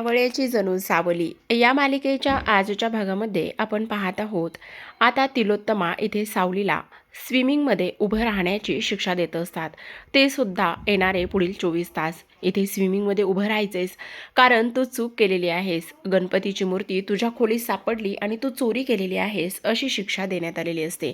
सावळ्याची जणू सावली. या मालिकेच्या आजच्या भागामध्ये आपण पाहत आहोत. आता तिलोत्तमा इथे सावलीला स्विमिंगमध्ये उभं राहण्याची शिक्षा देत असतात. ते सुद्धा येणारे पुढील चोवीस तास इथे स्विमिंगमध्ये उभं राहायचेस. कारण तू चूक केलेली आहेस. गणपतीची मूर्ती तुझ्या खोलीत सापडली आणि तू चोरी केलेली आहेस अशी शिक्षा देण्यात आलेली असते.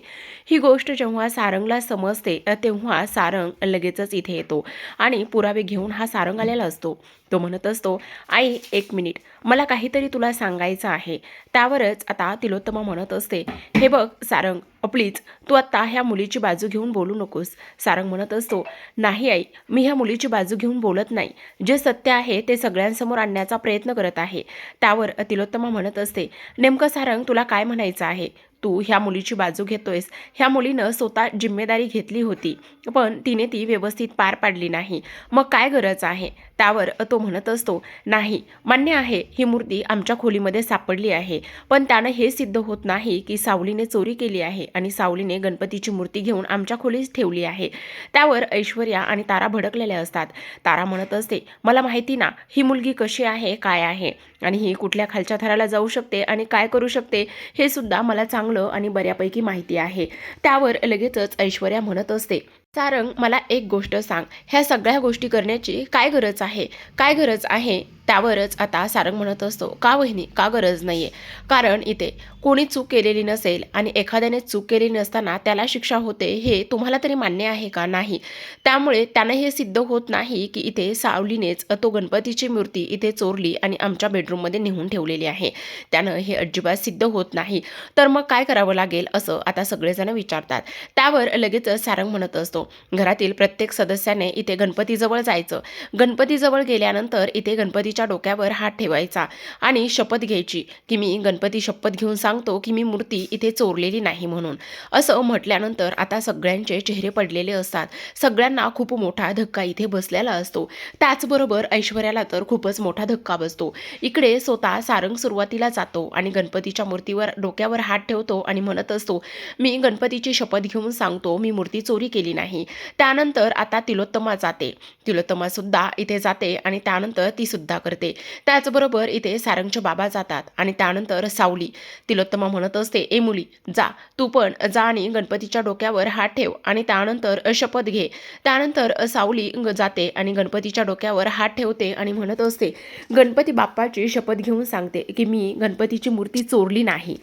ही गोष्ट जेव्हा सारंगला समजते तेव्हा सारंग लगेचच इथे येतो आणि पुरावे घेऊन हा सारंग आलेला असतो. तो म्हणत असतो आई एक मिनिट. मला काहीतरी तुला सांगायचं आहे. त्यावरच आता तिलोत्तमा म्हणत असते. हे बघ सारंग प्लीज तू आत्ता ह्या मुलीची बाजू घेऊन बोलू नकोस. सारंग म्हणत असतो नाही आई मी ह्या मुलीची बाजू घेऊन बोलत नाही. जे सत्य आहे ते सगळ्यांसमोर आणण्याचा प्रयत्न करत आहे. त्यावर तिलोत्तमा म्हणत असते नेमकं सारंग तुला काय म्हणायचं आहे? तू ह्या मुलीची बाजू घेतोयस. ह्या मुलीनं स्वतः जिम्मेदारी घेतली होती पण तिने ती व्यवस्थित पार पाडली नाही. मग काय गरज आहे? त्यावर तो म्हणत असतो नाही मान्य आहे ही मूर्ती आमच्या खोलीमध्ये सापडली आहे. पण त्यानं हे सिद्ध होत नाही की सावलीने चोरी केली आहे आणि सावलीने गणपतीची मूर्ती घेऊन आमच्या खोलीत ठेवली आहे. त्यावर ऐश्वर्या आणि तारा भडकलेल्या असतात. तारा म्हणत असते मला माहिती ना ही मुलगी कशी आहे काय आहे? आणि ही कुठल्या खालच्या थराला जाऊ शकते आणि काय करू शकते? हे सुद्धा मला चांगलं आणि बऱ्यापैकी माहिती आहे. त्यावर लगेचच ऐश्वर्या म्हणत असते सारंग मला एक गोष्ट सांग. ह्या सगळ्या गोष्टी करण्याची काय गरज आहे? काय गरज आहे? त्यावरच आता सारंग म्हणत असतो का वहिनी का गरज नाही आहे कारण इथे कोणी चूक केलेली नसेल आणि एखाद्याने चूक केलेली नसताना त्याला शिक्षा होते हे तुम्हाला तरी मान्य आहे का नाही? त्यामुळे त्यानं हे सिद्ध होत नाही की इथे सावलीनेच तो गणपतीची मूर्ती इथे चोरली आणि आमच्या बेडरूममध्ये नेहून ठेवलेली आहे. त्यानं हे अजिबात सिद्ध होत नाही. तर मग काय करावं लागेल असं आता सगळेजण विचारतात. त्यावर लगेच सारंग म्हणत असतो घरातील प्रत्येक सदस्याने इथे गणपतीजवळ जायचं. गणपतीजवळ गेल्यानंतर इथे गणपती गणपतीच्या डोक्यावर हात ठेवायचा आणि शपथ घ्यायची की मी गणपती शपथ घेऊन सांगतो की मी मूर्ती इथे चोरलेली नाही म्हणून. असं म्हटल्यानंतर आता सगळ्यांचे चेहरे पडलेले असतात. सगळ्यांना खूप मोठा धक्का इथे बसलेला असतो. त्याचबरोबर ऐश्वर्याला तर खूपच मोठा धक्का बसतो. इकडे स्वतः सारंग सुरुवातीला जातो आणि गणपतीच्या मूर्तीवर डोक्यावर हात ठेवतो आणि म्हणत असतो मी गणपतीची शपथ घेऊन सांगतो मी मूर्ती चोरी केली नाही. त्यानंतर आता तिलोत्तमा जाते. तिलोत्तमा सुद्धा इथे जाते आणि त्यानंतर ती सुद्धा करते. त्याचबरोबर इथे सारंगचे बाबा जातात आणि त्यानंतर सावली. तिलोत्तमा म्हणत असते ए मुली जा. तू पण जा आणि गणपतीच्या डोक्यावर हात ठेव आणि त्यानंतर शपथ घे. त्यानंतर सावली ग- जाते आणि गणपतीच्या डोक्यावर हात ठेवते आणि म्हणत असते गणपती बाप्पाची शपथ घेऊन सांगते की मी गणपतीची मूर्ती चोरली नाही.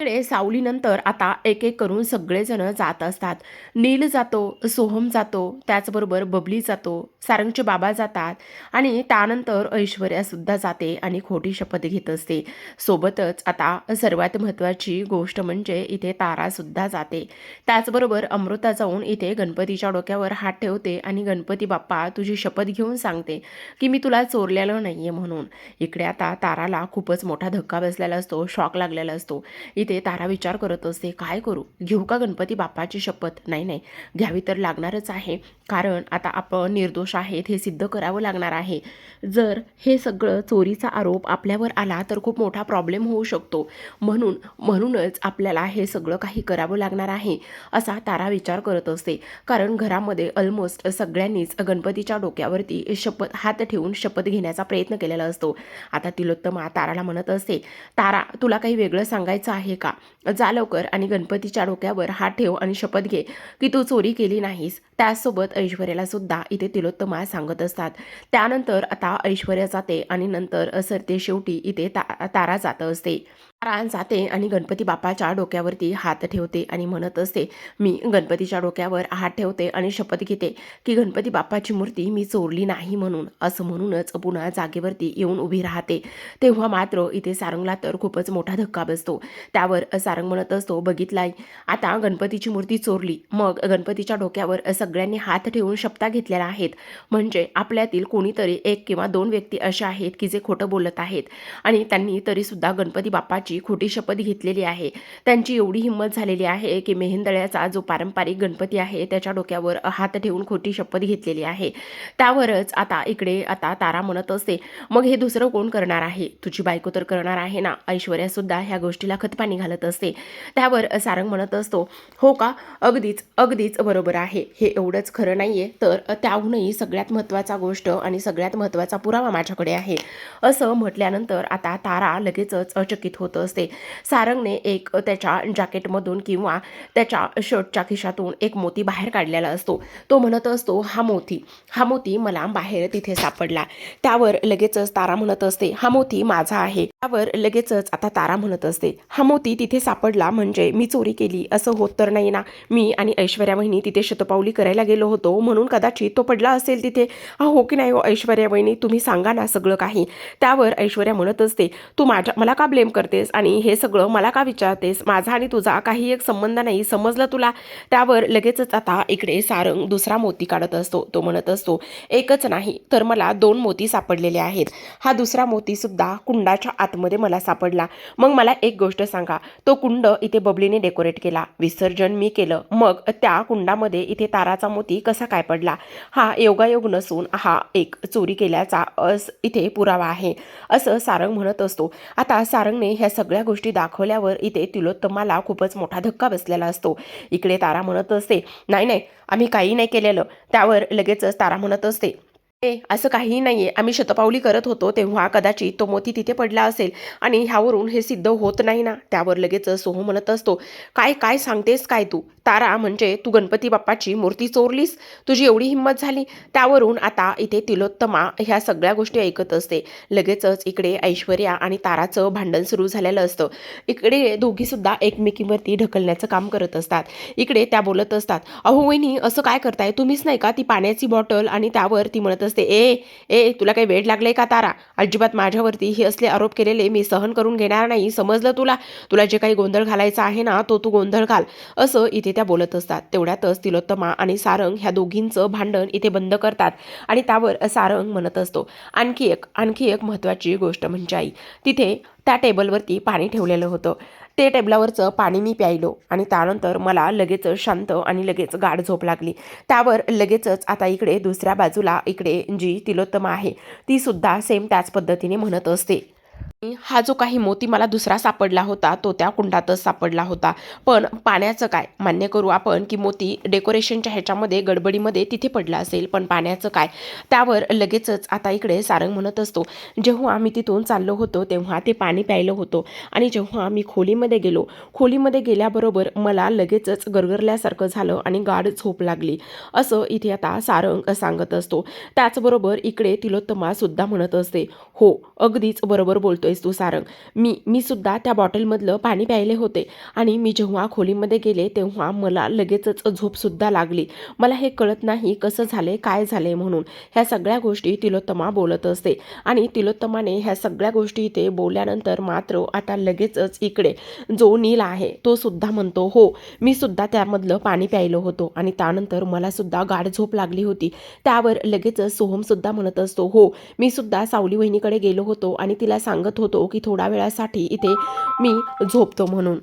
इकडे सावलीनंतर आता एक एक करून सगळेजण जात असतात. नील जातो सोहम जातो त्याचबरोबर बबली जातो सारंगचे बाबा जातात आणि त्यानंतर ऐश्वर्यासुद्धा जाते आणि खोटी शपथ घेत असते. सोबतच आता सर्वात महत्त्वाची गोष्ट म्हणजे इथे तारासुद्धा जाते. त्याचबरोबर अमृता जाऊन इथे गणपतीच्या डोक्यावर हात ठेवते आणि गणपती बाप्पा तुझी शपथ घेऊन सांगते की मी तुला चोरलेलं नाही आहे म्हणून. इकडे आता ताराला खूपच मोठा धक्का बसलेला असतो शॉक लागलेला असतो. इथे तारा विचार करत असते काय करू? घेऊ का गणपती बाप्पाची शपथ? नाही नाही. घ्यावी तर लागणारच आहे. कारण आता आपण निर्दोष आहेत हे सिद्ध करावं लागणार आहे. जर हे सगळं चोरीचा आरोप आपल्यावर आला तर खूप मोठा प्रॉब्लेम होऊ शकतो. म्हणून म्हणूनच आपल्याला हे सगळं काही करावं लागणार आहे असा तारा विचार करत असते. कारण घरामध्ये ऑलमोस्ट सगळ्यांनीच गणपतीच्या डोक्यावरती शपथ हात ठेवून शपथ घेण्याचा प्रयत्न केलेला असतो. आता तिलोत्तमा ताराला म्हणत असते तारा तुला काही वेगळं सांगायचं आहे? का? जा लवकर आणि गणपतीच्या डोक्यावर हात ठेव आणि शपथ घे की तू चोरी केली नाहीस. त्याचसोबत ऐश्वर्याला सुद्धा इथे तिलोत्तमा सांगत असतात. त्यानंतर आता ऐश्वर्या जाते आणि नंतर सरते शेवटी इथे ता तारा जात असते. रान जाते आणि गणपती बाप्पाच्या डोक्यावरती हात ठेवते आणि म्हणत असते मी गणपतीच्या डोक्यावर हात ठेवते आणि शपथ घेते की गणपती बाप्पाची मूर्ती मी चोरली नाही म्हणून असं म्हणूनच पुन्हा जागेवरती येऊन उभी राहते. तेव्हा मात्र इथे सारंगला तर खूपच मोठा धक्का बसतो. त्यावर सारंग म्हणत असतो बघितलाय आता गणपतीची मूर्ती चोरली. मग गणपतीच्या डोक्यावर सगळ्यांनी हात ठेवून शपथा घेतलेल्या आहेत. म्हणजे आपल्यातील कोणीतरी एक किंवा दोन व्यक्ती अशा आहेत की जे खोटं बोलत आहेत. आणि त्यांनी तरीसुद्धा गणपती बाप्पाची बापाची खोटी शपथ घेतलेली आहे. त्यांची एवढी हिंमत झालेली आहे की मेहेंदळ्याचा जो पारंपरिक गणपती आहे त्याच्या डोक्यावर हात ठेवून खोटी शपथ घेतलेली आहे. त्यावरच आता इकडे आता तारा म्हणत असते मग हे दुसरं कोण करणार आहे? तुझी बायको तर करणार आहे ना? ऐश्वर्या सुद्धा ह्या गोष्टीला खतपाणी घालत असते. त्यावर सारंग म्हणत असतो हो का? अगदीच अगदीच बरोबर आहे. हे एवढंच खरं नाहीये तर त्याहूनही सगळ्यात महत्त्वाचा गोष्ट आणि सगळ्यात महत्त्वाचा पुरावा माझ्याकडे आहे. असं म्हटल्यानंतर आता तारा लगेचच अचकित होतं असते. सारंगने एक त्याच्या जॅकेटमधून किंवा त्याच्या शर्टच्या खिशातून एक मोती बाहेर काढलेला असतो. तो म्हणत असतो हा मोती. हा मोती मला बाहेर तिथे सापडला. त्यावर लगेचच तारा म्हणत असते हा मोती माझा आहे. त्यावर लगेचच आता तारा म्हणत असते हा मोती तिथे सापडला म्हणजे मी चोरी केली. असं होत तर नाही ना. मी आणि ऐश्वर्या वहिनी तिथे शतपावली करायला गेलो होतो. म्हणून कदाचित तो पडला असेल तिथे. हा हो की नाही हो ऐश्वर्या वहिनी. तुम्ही सांगा ना सगळं काही. त्यावर ऐश्वर्या म्हणत असते तू माझ्या मला का ब्लेम करतेस? आणि हे सगळं मला का विचारतेस? माझा आणि तुझा काही एक संबंध नाही. समजलं तुला? त्यावर लगेचच आता इकडे सारंग दुसरा मोती काढत असतो. तो म्हणत असतो एकच नाही तर मला दोन मोती सापडलेले आहेत. हा दुसरा मोतीसुद्धा कुंडाच्या आतमध्ये मला सापडला. मग मला एक गोष्ट सांगा. तो कुंड इथे बबलीने डेकोरेट केला. विसर्जन मी केलं. मग त्या कुंडामध्ये इथे ताराचा मोती कसा काय पडला? हा योगायोग नसून हा एक चोरी केल्याचा अस इथे पुरावा आहे. असं सारंग म्हणत असतो. आता सारंगने ह्या सगळ्या गोष्टी दाखवल्यावर इथे तिलोत्तमाला खूपच मोठा धक्का बसलेला असतो. इकडे तारा म्हणत असते नाही नाही आम्ही काही नाही केलेलं. त्यावर लगेचच तारा म्हणत असते ए असं काहीही नाही आहे आम्ही शतपावली करत होतो तेव्हा कदाचित तो मोती तिथे पडला असेल आणि ह्यावरून हे सिद्ध होत नाही ना? त्यावर लगेच सोहम म्हणत असतो काय काय सांगतेस काय तू? तारा म्हणजे तू गणपती बाप्पाची मूर्ती चोरलीस? तुझी एवढी हिंमत झाली? त्यावरून आता इथे तिलोत्तमा ह्या सगळ्या गोष्टी ऐकत असते. लगेचच इकडे ऐश्वर्या आणि ताराचं भांडण सुरू झालेलं असतं. इकडे दोघीसुद्धा एकमेकींवरती ढकलण्याचं काम करत असतात. इकडे त्या बोलत असतात अहो वहिनी असं काय करताय? तुम्हीच नाही का ती पाण्याची बॉटल आणि त्यावर ती म्हणत असते. ए ए तुला काही वेळ लागलाय का तारा? अजिबात माझ्यावरती हे असले आरोप केलेले मी सहन करून घेणार नाही. समजलं तुला? तुला जे काही गोंधळ घालायचा आहे ना तो तू गोंधळ घाल. असं इथे त्या बोलत असतात. तेवढ्यातच तिलोत्तमा आणि सारंग ह्या दोघींचं भांडण इथे बंद करतात आणि त्यावर सारंग म्हणत असतो. आणखी एक आणखी एक महत्त्वाची गोष्ट म्हणजे आई. तिथे त्या टेबलवरती पाणी ठेवलेलं होतं. ते टेबलावरचं पाणी मी प्यायलो आणि त्यानंतर मला लगेच शांत आणि लगेच गाढ झोप लागली. त्यावर लगेचच आता इकडे दुसऱ्या बाजूला इकडे जी तिलोत्तमा आहे ती सुद्धा सेम त्याच पद्धतीने म्हणत असते. हा जो काही मोती मला दुसरा सापडला होता तो त्या कुंडातच सापडला होता. पण पाण्याचं काय? मान्य करू आपण की मोती डेकोरेशनच्या ह्याच्यामध्ये गडबडीमध्ये तिथे पडला असेल पण पाण्याचं काय? त्यावर लगेचच आता इकडे सारंग म्हणत असतो. जेव्हा आम्ही तिथून चाललो होतो तेव्हा ते पाणी प्यायलं होतो. आणि जेव्हा आम्ही खोलीमध्ये गेलो खोलीमध्ये गेल्याबरोबर मला लगेचच गरगरल्यासारखं झालं आणि गाढ झोप लागली. असं इथे आता सारंग सांगत असतो. त्याचबरोबर इकडे तिलोत्तमा सुद्धा म्हणत असते. हो अगदीच बरोबर बोल बोलतोयस तू सारंग. मी मी सुद्धा त्या बॉटलमधलं पाणी प्यायले होते आणि मी जेव्हा खोलीमध्ये गेले तेव्हा मला लगेचच झोपसुद्धा लागली. मला हे कळत नाही कसं झाले काय झाले म्हणून. ह्या सगळ्या गोष्टी तिलोत्तमा बोलत असते आणि तिलोत्तमाने ह्या सगळ्या गोष्टी इथे बोलल्यानंतर मात्र आता लगेचच इकडे जो नील आहे तो सुद्धा म्हणतो हो मी सुद्धा त्यामधलं पाणी प्यायलो होतो आणि त्यानंतर मला सुद्धा गाढ झोप लागली होती. त्यावर लगेचच सोहम सुद्धा म्हणत असतो हो मी सुद्धा सावली वहिनीकडे गेलो होतो आणि तिला सांगत होतो की थोड्या वेळासाठी इथे मी झोपतो म्हणून.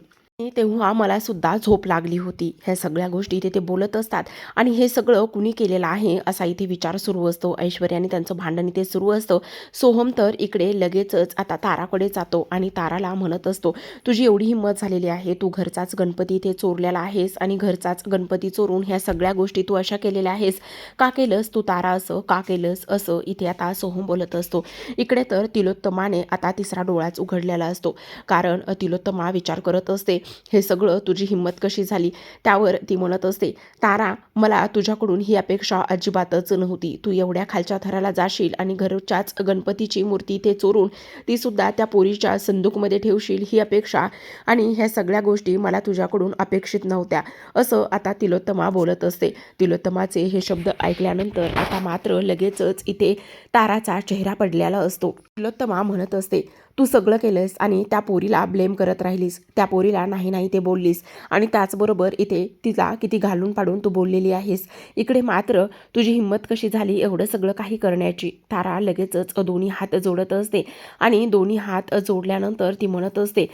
तेव्हा मला सुद्धा झोप लागली होती. ह्या सगळ्या गोष्टी इथे ते बोलत असतात. आणि हे सगळं कुणी केलेलं आहे असा इथे विचार सुरू असतो. ऐश्वर्याने त्यांचं भांडण इथे सुरू असतं. सोहम तर इकडे लगेचच आता ताराकडे जातो आणि ताराला म्हणत असतो तुझी एवढी हिंमत झालेली आहे. तू घरचाच गणपती इथे चोरलेला आहेस आणि घरचाच गणपती चोरून ह्या सगळ्या गोष्टी तू अशा केलेल्या आहेस. का केलंस तू तारा असं? का केलंस असं? इथे आता सोहम बोलत असतो. इकडे तर तिलोत्तमाने आता तिसरा डोळाच उघडलेला असतो. कारण तिलोत्तमा विचार करत असते हे सगळं तुझी हिंमत कशी झाली? त्यावर ती म्हणत असते तारा मला तुझ्याकडून ही अपेक्षा अजिबातच नव्हती. तू एवढ्या खालच्या थराला जाशील आणि घरच्याच गणपतीची मूर्ती ते चोरून ती सुद्धा त्या पोरीच्या संदूकमध्ये ठेवशील ही अपेक्षा. आणि ह्या सगळ्या गोष्टी मला तुझ्याकडून अपेक्षित नव्हत्या. असं आता तिलोत्तमा बोलत असते. तिलोत्तमाचे हे शब्द ऐकल्यानंतर आता मात्र लगेचच इथे ताराचा चेहरा पडलेला असतो. तिलोत्तमा म्हणत असते तू सगळं केलंस आणि त्या पोरीला ब्लेम करत राहिलीस. त्या पोरीला नाही नाही ते बोललीस. आणि त्याचबरोबर इथे तिला किती घालून पाडून तू बोललेली आहेस. इकडे मात्र तुझी हिंमत कशी झाली एवढं सगळं काही करण्याची? तारा लगेचच दोन्ही हात जोडत असते आणि दोन्ही हात जोडल्यानंतर ती म्हणत असते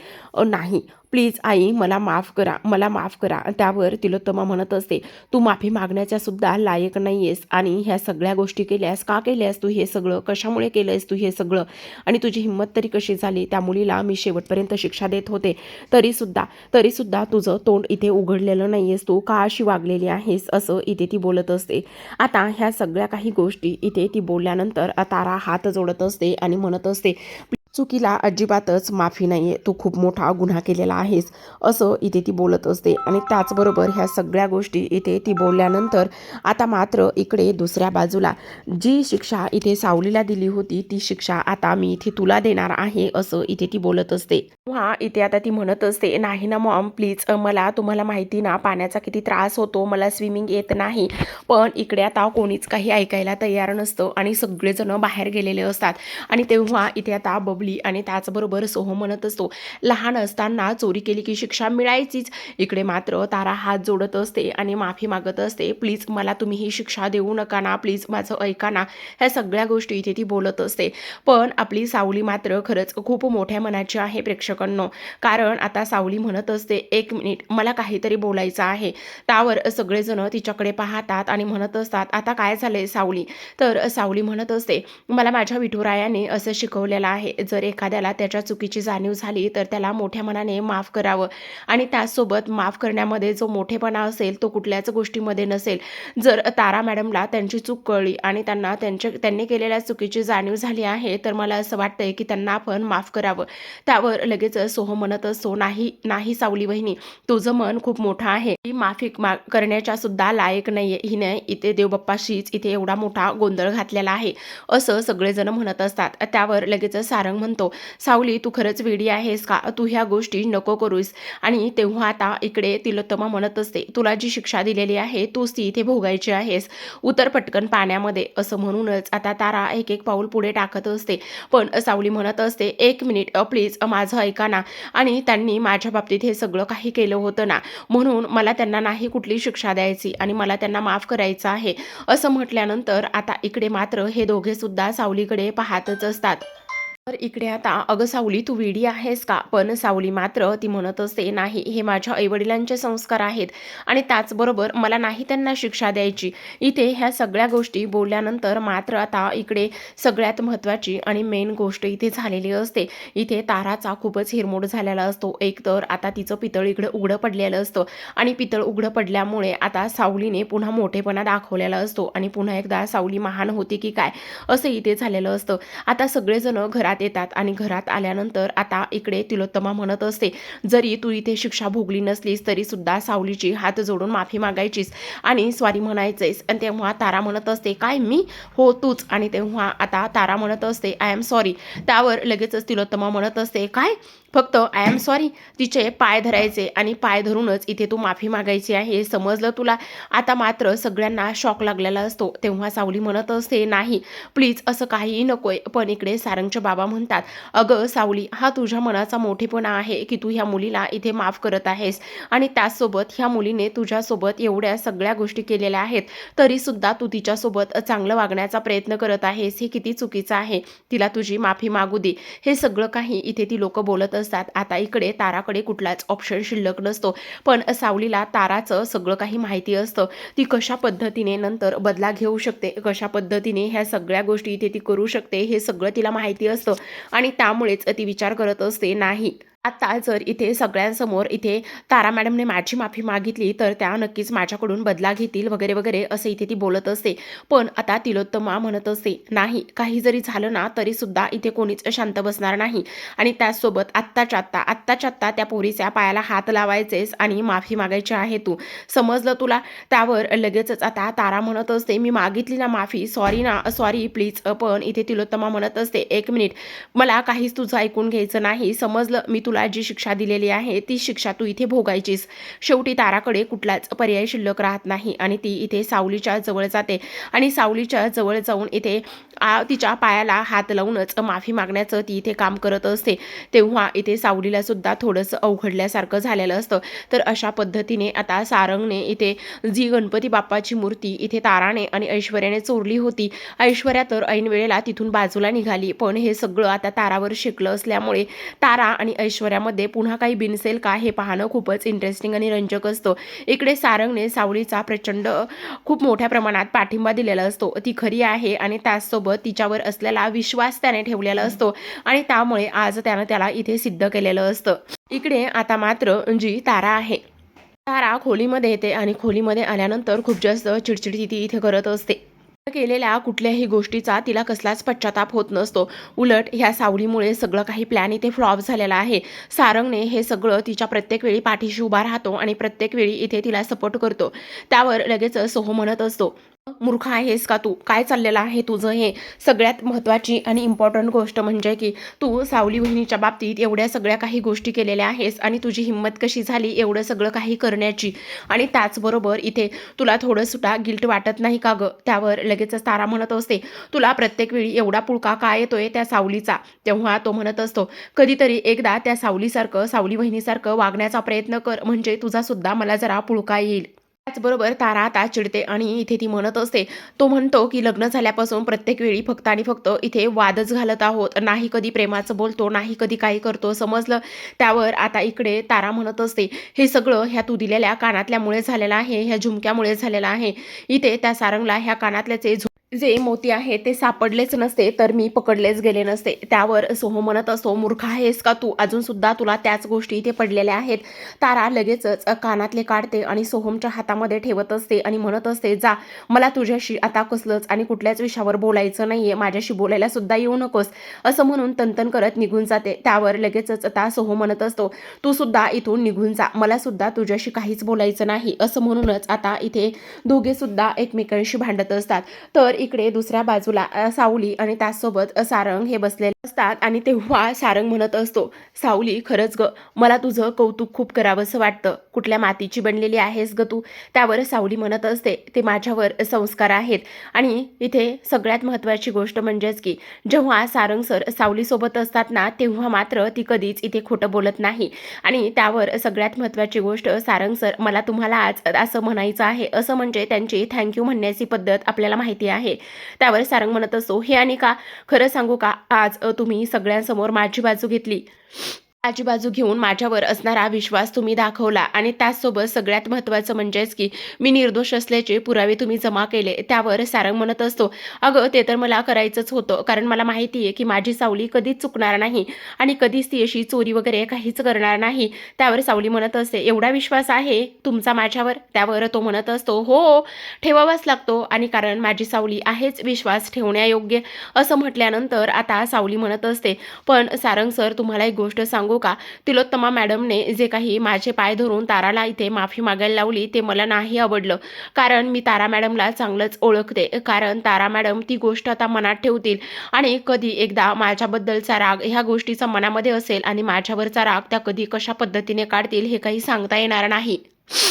नाही. प्लीज आई मला माफ करा मला माफ करा. त्यावर तिलोत्तमा म्हणत असते तू माफी मागण्याच्या सुद्धा लायक नाही आहेस आणि ह्या सगळ्या गोष्टी केल्यास का केल्यास तू हे सगळं कशामुळे केलंयस तू हे सगळं? आणि तुझी हिंमत तरी कशी झाली? त्या मुलीला मी शेवटपर्यंत शिक्षा देत होते. तरीसुद्धा तरीसुद्धा तुझं तोंड इथे उघडलेलं नाही आहेस तू का अशी वागलेली आहेस? असं इथे ती बोलत असते. आता ह्या सगळ्या काही गोष्टी इथे ती बोलल्यानंतर तारा हात जोडत असते आणि म्हणत असते चुकीला अजिबातच माफी नाही आहे तू खूप मोठा गुन्हा केलेला आहेस असं इथे ती बोलत असते. आणि त्याचबरोबर ह्या सगळ्या गोष्टी इथे ती बोलल्यानंतर आता मात्र इकडे दुसऱ्या बाजूला जी शिक्षा इथे सावलीला दिली होती ती शिक्षा आता मी इथे तुला देणार आहे असं इथे ती बोलत असते. हा इथे आता ती म्हणत असते नाही ना मॉम प्लीज मला तुम्हाला माहिती ना पाण्याचा किती त्रास होतो मला स्विमिंग येत नाही पण इकडे आता कोणीच काही ऐकायला तयार नसतं आणि सगळेजण बाहेर गेलेले असतात. आणि तेव्हा इथे आता बबली आणि त्याचबरोबर सोह म्हणत असतो लहान असताना चोरी केली की शिक्षा मिळायचीच. इकडे मात्र तारा हात जोडत असते आणि माफी मागत असते. प्लीज मला तुम्ही ही शिक्षा देऊ नका ना प्लीज माझं ऐका ना. ह्या सगळ्या गोष्टी इथे ती बोलत असते. पण आपली सावली मात्र खरंच खूप मोठ्या मनाची आहे प्रेक्षकांनो. कारण आता सावली म्हणत असते एक मिनिट मला काहीतरी बोलायचं आहे. त्यावर सगळेजण तिच्याकडे पाहतात आणि म्हणत असतात आता काय झालंय सावली? तर सावली म्हणत असते मला माझ्या विठुरायाने असं शिकवलेलं आहे. जर जर एखाद्याला त्याच्या चुकीची जाणीव झाली तर त्याला मोठ्या मनाने माफ करावं. आणि त्याचसोबत माफ करण्यामध्ये जो मोठेपणा असेल तो कुठल्याच गोष्टीमध्ये नसेल. जर तारा मॅडमला त्यांची चूक कळली आणि त्यांना त्यांच्या त्यांनी केलेल्या चुकीची जाणीव झाली आहे तर मला असं वाटतंय की त्यांना आपण माफ करावं. त्यावर लगेच सोह म्हणत असतो नाही नाही सावली बहिणी तुझं मन खूप मोठं आहे. माफी मा करण्याच्या सुद्धा लायक नाहीये. हिने इथे देवबाप्पाशीच इथे एवढा मोठा गोंधळ घातलेला आहे. असं सगळेजण म्हणत असतात. त्यावर लगेच सारंग म्हणतो सावली तू खरंच वेडी आहेस का? तू ह्या गोष्टी नको करूस. आणि तेव्हा आता इकडे तिलोत्तमा म्हणत असते तुला जी शिक्षा दिलेली आहे तूच ती इथे भोगायची आहेस. उतर पटकन पाण्यामध्ये. असं म्हणूनच आता तारा एक एक पाऊल पुढे टाकत असते. पण सावली म्हणत असते एक मिनिट प्लीज माझं ऐका ना. आणि त्यांनी माझ्या बाबतीत हे सगळं काही केलं होतं ना. म्हणून मला त्यांना नाही कुठली शिक्षा द्यायची आणि मला त्यांना माफ करायचं आहे. असं म्हटल्यानंतर आता इकडे मात्र हे दोघे सुद्धा सावलीकडे पाहतच असतात. तर इकडे आता अगं सावली तू वेडी आहेस का? पण सावली मात्र ती म्हणत असते नाही. हे माझ्या आईवडिलांचे संस्कार आहेत आणि त्याचबरोबर मला नाही त्यांना शिक्षा द्यायची. इथे ह्या सगळ्या गोष्टी बोलल्यानंतर मात्र आता इकडे सगळ्यात महत्त्वाची आणि मेन गोष्ट इथे झालेली असते. इथे ताराचा खूपच हिरमोड झालेला असतो. एक तर आता तिचं पितळ इकडे उघडं पडलेलं असतं आणि पितळ उघडं पडल्यामुळे आता सावलीने पुन्हा मोठेपणा दाखवलेला असतो आणि पुन्हा एकदा सावली महान होती की काय? असं इथे झालेलं असतं. आता सगळेजण घरात येतात आणि घरात आल्यानंतर आता इकडे तिलोत्तमा म्हणत असते जरी तू इथे शिक्षा भोगली नसलीस तरी सुद्धा सावलीची हात जोडून माफी मागायचीस आणि स्वारी म्हणायचेस. आणि तेव्हा तारा म्हणत असते काय मी? हो तूच. आणि तेव्हा आता तारा म्हणत असते आय एम सॉरी त्यावर लगेचच तिलोत्तमा म्हणत असते काय? फक्त आय एम सॉरी तिचे पाय धरायचे आणि पाय धरूनच इथे तू माफी मागायची आहे. समजलं तुला? आता मात्र सगळ्यांना शॉक लागलेला असतो. तेव्हा सावली म्हणत असते नाही प्लीज असं काहीही नकोय. पण इकडे सारंगचे बाबा म्हणतात अगं सावली हा तुझ्या मनाचा मोठेपणा आहे की तू ह्या मुलीला इथे माफ करत आहेस? आणि त्याचसोबत ह्या मुलीने तुझ्यासोबत एवढ्या सगळ्या गोष्टी केलेल्या आहेत तरीसुद्धा तू तिच्यासोबत चांगलं वागण्याचा प्रयत्न करत आहेस? हे किती चुकीचं आहे. तिला तुझी माफी मागू दे. हे सगळं काही इथे ती लोक बोलत असतात आता इकडे ताराकडे कुठलाच ऑप्शन शिल्लक नसतो. पण सावलीला ताराचं सगळं काही माहिती असतं. ती कशा पद्धतीने नंतर बदला घेऊ शकते? कशा पद्धतीने ह्या सगळ्या गोष्टी इथे ती करू शकते? हे सगळं तिला माहिती असतं. आणि त्यामुळेच ती विचार करत असते नाही. आत्ता जर इथे सगळ्यांसमोर इथे तारा मॅडमने माझी माफी मागितली तर त्या नक्कीच माझ्याकडून बदला घेतील वगैरे वगैरे असं इथे ती बोलत असते. पण आता तिलोत्तमा म्हणत असते नाही काही जरी झालं ना तरी सुद्धा इथे कोणीच शांत बसणार नाही. आणि त्याचसोबत आत्ताच्या आत्ता आत्ताच्या आत्ता त्या पोरीच्या पायाला हात लावायचेस आणि माफी मागायची आहे तू. समजलं तुला? त्यावर लगेचच आता तारा म्हणत असते मी मागितली ना माफी सॉरी ना सॉरी प्लीज पण इथे तिलोत्तमा म्हणत असते एक मिनिट मला काहीच तुझं ऐकून घ्यायचं नाही. समजलं मी तुला तुला जी शिक्षा दिलेली आहे ती शिक्षा तू इथे भोगायचीस. शेवटी ताराकडे कुठलाच पर्याय शिल्लक राहत नाही आणि ती इथे सावलीच्या जवळ जाते आणि सावलीच्या जवळ जाऊन इथे तिच्या पायाला हात लावूनच माफी मागण्याचं ती इथे काम करत असते. तेव्हा इथे सावलीला सुद्धा थोडंसं अवघडल्यासारखं झालेलं असतं. तर अशा पद्धतीने आता सारंगने इथे जी गणपती बाप्पाची मूर्ती इथे ताराने आणि ऐश्वर्याने चोरली होती ऐश्वर्या तर ऐन वेळेला तिथून बाजूला निघाली. पण हे सगळं आता तारावर शिकलं असल्यामुळे तारा आणि ऐश्वर्यामध्ये पुन्हा काही बिनसेल का हे पाहणं खूपच इंटरेस्टिंग आणि रंजक असतं. इकडे सारंगने सावलीचा प्रचंड खूप मोठ्या प्रमाणात पाठिंबा दिलेला असतो. ती खरी आहे आणि त्याचसोबत तिच्यावर असलेला विश्वास त्याने ठेवलेला असतो आणि त्यामुळे आज त्यानं त्याला इथे सिद्ध केलेलं असतं. इकडे आता मात्र जी तारा आहे. तारा खोलीमध्ये येते आणि खोलीमध्ये आल्यानंतर खूप जास्त चिडचिड ती इथे करत असते. केलेल्या कुठल्याही गोष्टीचा तिला कसलाच पश्चाताप होत नसतो. उलट ह्या सावलीमुळे सगळं काही प्लॅन इथे फ्लॉप झालेला आहे. सारंगने हे सगळं तिच्या प्रत्येक वेळी पाठीशी उभा राहतो आणि प्रत्येक वेळी इथे तिला सपोर्ट करतो. त्यावर लगेच सोहो म्हणत असतो मूर्ख आहेस का तू? काय चाललेलं आहे तुझं हे? सगळ्यात महत्त्वाची आणि इम्पॉर्टंट गोष्ट म्हणजे की तू सावली बहिणीच्या बाबतीत एवढ्या सगळ्या काही गोष्टी केलेल्या आहेस आणि तुझी हिंमत कशी झाली एवढं सगळं काही करण्याची? आणि त्याचबरोबर इथे तुला थोडं सुटा गिल्ट वाटत नाही का गं? त्यावर लगेचच तारा म्हणत असते. तुला प्रत्येक वेळी एवढा पुळका का येतोय त्या सावलीचा? तेव्हा तो म्हणत असतो कधीतरी एकदा त्या सावलीसारखं सावली बहिणीसारखं वागण्याचा प्रयत्न कर म्हणजे तुझा सुद्धा मला जरा पुळका येईल. त्याचबरोबर तारा आता चिडते आणि इथे ती म्हणत असते. तो म्हणतो की लग्न झाल्यापासून प्रत्येक वेळी फक्त आणि फक्त इथे वादच घालत आहोत. नाही कधी प्रेमाचं बोलतो नाही कधी काही करतो समजलं? त्यावर आता इकडे तारा म्हणत असते. हे सगळं ह्या तू दिलेल्या कानातल्यामुळे झालेलं आहे ह्या झुमक्यामुळे झालेलं आहे. इथे त्या सारंगला ह्या कानातल्याचे जे मोती आहे ते सापडलेच नसते तर मी पकडलेच गेले नसते. त्यावर सोह म्हणत असतो मूर्ख आहेस का तू? अजून सुद्धा तुला त्याच गोष्टी इथे पडलेल्या आहेत. तारा लगेचच कानातले काढते आणि सोहमच्या हातामध्ये ठेवत असते आणि म्हणत असते जा मला तुझ्याशी आता कसलंच आणि कुठल्याच विषयावर बोलायचं नाहीये. माझ्याशी बोलायला सुद्धा येऊ नकोस. असं म्हणून तंतन करत निघून जाते. त्यावर लगेचच आता सोह म्हणत असतो तू सुद्धा इथून निघून जा. मला सुद्धा तुझ्याशी काहीच बोलायचं नाही. असं म्हणूनच आता इथे दोघे सुद्धा एकमेकांशी भांडत असतात. तर इकडे दुसऱ्या बाजूला सावली आणि त्याचसोबत सारंग हे बसलेले असतात आणि तेव्हा सारंग म्हणत असतो सावली खरंच ग मला तुझं कौतुक खूप करावंसं वाटतं. कुठल्या मातीची बनलेली आहेस ग तू? त्यावर सावली म्हणत असते ते माझ्यावर संस्कार आहेत. आणि इथे सगळ्यात महत्त्वाची गोष्ट म्हणजेच की जेव्हा सारंग सर सावलीसोबत असतात ना तेव्हा मात्र ती कधीच इथे खोटं बोलत नाही. आणि त्यावर सगळ्यात महत्त्वाची गोष्ट सारंग सर मला तुम्हाला आज असं म्हणायचं आहे. असं म्हणजे त्यांची थँक्यू म्हणण्याची पद्धत आपल्याला माहिती आहे. त्यावर सारंग म्हणत असतो हे आणि का? खरं सांगू का? आज तुम्ही सगळ्यांसमोर माझी बाजू घेतली. माझी बाजू घेऊन माझ्यावर असणारा विश्वास तुम्ही दाखवला आणि त्याचसोबत सगळ्यात महत्त्वाचं म्हणजेच की मी निर्दोष असल्याचे पुरावे तुम्ही जमा केले त्यावर सारंग म्हणत असतो. अगं ते तर मला करायचंच होतं कारण मला माहिती आहे की माझी सावली कधीच चुकणार नाही आणि कधीच ती अशी चोरी वगैरे काहीच करणार नाही. त्यावर सावली म्हणत असते एवढा विश्वास आहे तुमचा माझ्यावर? त्यावर तो म्हणत असतो हो ठेवावाच लागतो आणि कारण माझी सावली आहेच विश्वास ठेवण्यायोग्य. असं म्हटल्यानंतर आता सावली म्हणत असते पण सारंग सर तुम्हाला एक गोष्ट सांगू हो का? तिलोत्तमा मॅडमने जे काही माझे पाय धरून ताराला इथे माफी मागायला लावली ते मला नाही आवडलं. कारण मी तारा मॅडमला चांगलंच ओळखते. कारण तारा मॅडम ती गोष्ट आता मनात ठेवतील. आणि कधी एकदा माझ्याबद्दलचा राग ह्या गोष्टीचा मनामध्ये असेल आणि माझ्यावरचा राग त्या कधी कशा पद्धतीने काढतील हे काही सांगता येणार नाही.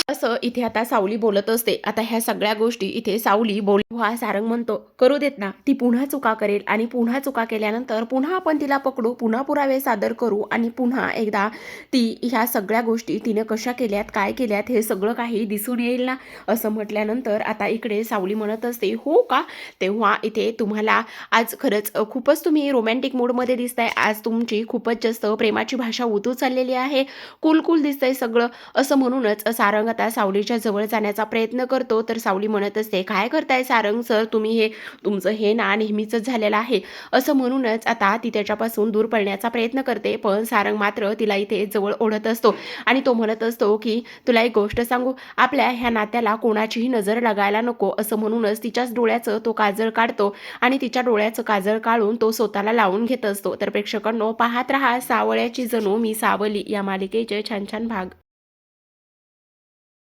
असं इथे आता सावली बोलत असते. आता ह्या सगळ्या गोष्टी इथे सावली बोल सारंग म्हणतो करू देत ना ती पुन्हा चुका करेल आणि पुन्हा चुका केल्यानंतर पुन्हा आपण तिला पकडू पुन्हा पुरावे सादर करू आणि पुन्हा एकदा ती ह्या सगळ्या गोष्टी तिने कशा केल्यात काय केल्यात हे सगळं काही दिसून येईल ना? असं म्हटल्यानंतर आता इकडे सावली म्हणत असते हो का? तेव्हा इथे तुम्हाला आज खरंच खूपच तुम्ही रोमॅन्टिक मूडमध्ये दिसताय. आज तुमची खूपच जास्त प्रेमाची भाषा उतू चाललेली आहे. कुलकुल दिसतंय सगळं. असं म्हणूनच सारंग आता सावलीच्या जवळ जाण्याचा प्रयत्न करतो. तर सावली म्हणत असते काय करताय सारंग सर? तुम्ही हे तुमचं हे ना नेहमीचंच झालेलं आहे. असं म्हणूनच आता ती त्याच्यापासून दूर पडण्याचा प्रयत्न करते. पण सारंग मात्र तिला इथे जवळ ओढत असतो आणि तो म्हणत असतो की तुला एक गोष्ट सांगू? आपल्या ह्या नात्याला कोणाचीही नजर लागायला नको. असं म्हणूनच तिच्याच डोळ्याचं तो काजळ काढतो आणि तिच्या डोळ्याचं काजळ काढून तो स्वतःला लावून घेत असतो. तर प्रेक्षकांनो पाहत रहा सावळ्याची जणू मी सावली. या मालिकेचे छान छान भाग.